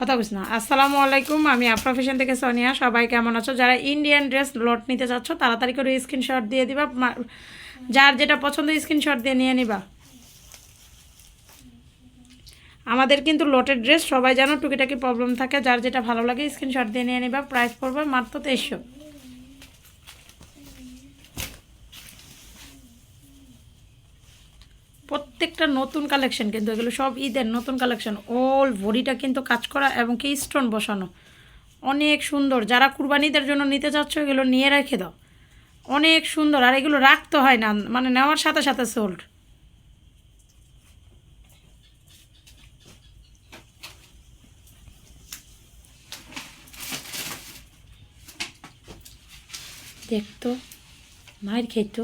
কথা বুঝ না। আসসালামু আলাইকুম, আমি আফরা ফেশন থেকে সোনিয়া। সবাই কেমন আছো? যারা ইন্ডিয়ান ড্রেস লট নিতে চাচ্ছ, তাড়াতাড়ি করে স্ক্রিনশট দিয়ে দিবা। যার যেটা পছন্দ স্ক্রিনশট দিয়ে নিয়ে নিবা। আমাদের কিন্তু লটের ড্রেস সবাই জানো, টুকিটাকি প্রবলেম থাকে। যার যেটা ভালো লাগে স্ক্রিনশট দিয়ে নিয়ে নিবা। প্রাইস পড়বে মাত্র তেইশশো। প্রত্যেকটা নতুন কালেকশন কিন্তু এগুলো সব ঈদের নতুন কালেকশন অল ভরিটা কিন্তু কাজ করা এবং কি স্টোন বসানো। অনেক সুন্দর। যারা কুরবানিদের জন্য নিতে চাচ্ছ, এগুলো নিয়ে রেখে দাও। অনেক সুন্দর। আর এগুলো রাখতে হয় না মানে নেওয়ার সাথে সাথে সোল্ড দেখতো, মায়ের খেত।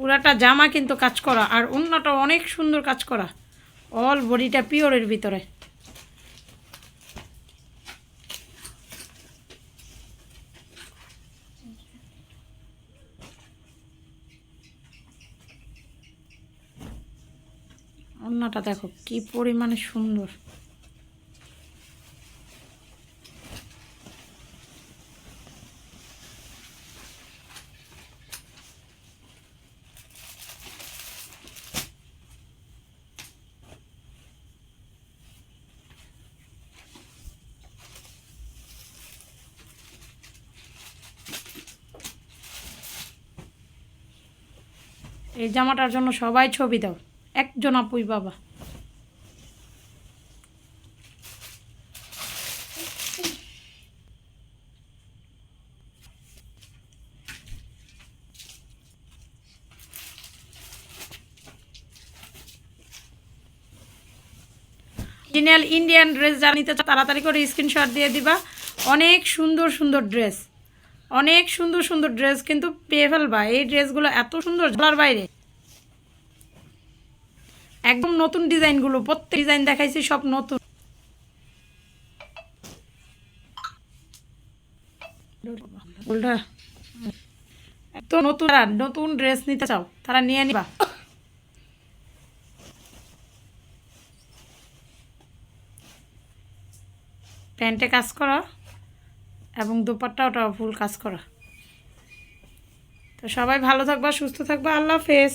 পুরাটা জামা কিন্তু কাজ করা, আর অন্যটা অনেক সুন্দর কাজ করা। অল বডিটা পিওরের ভিতরে। অন্যটা দেখো, কি পরিমাণে সুন্দর। এই জামাটার জন্য সবাই ছবি দাও। একজন আপুই বাবা। ইন্ডিয়ান ড্রেস যা নিতে তাড়াতাড়ি করে স্ক্রিনশট দিয়ে দিবা। অনেক সুন্দর সুন্দর ড্রেস অনেক সুন্দর সুন্দর ড্রেস কিন্তু পেয়ে ফেলবা। এই ড্রেসগুলো এত সুন্দর ঝোলার বাইরে। একদম নতুন ডিজাইনগুলো প্রত্যেক ডিজাইন দেখাইছি সব নতুন। নতুন নতুন ড্রেস নিতে চাও, তারা নিয়ে নিবা। প্যান্টে কাজ করা। এবং দুপাট্টা ওটা ফুল কাজ করা। তো সবাই ভালো থাকবা সুস্থ থাকবা। আল্লাহ হাফেজ।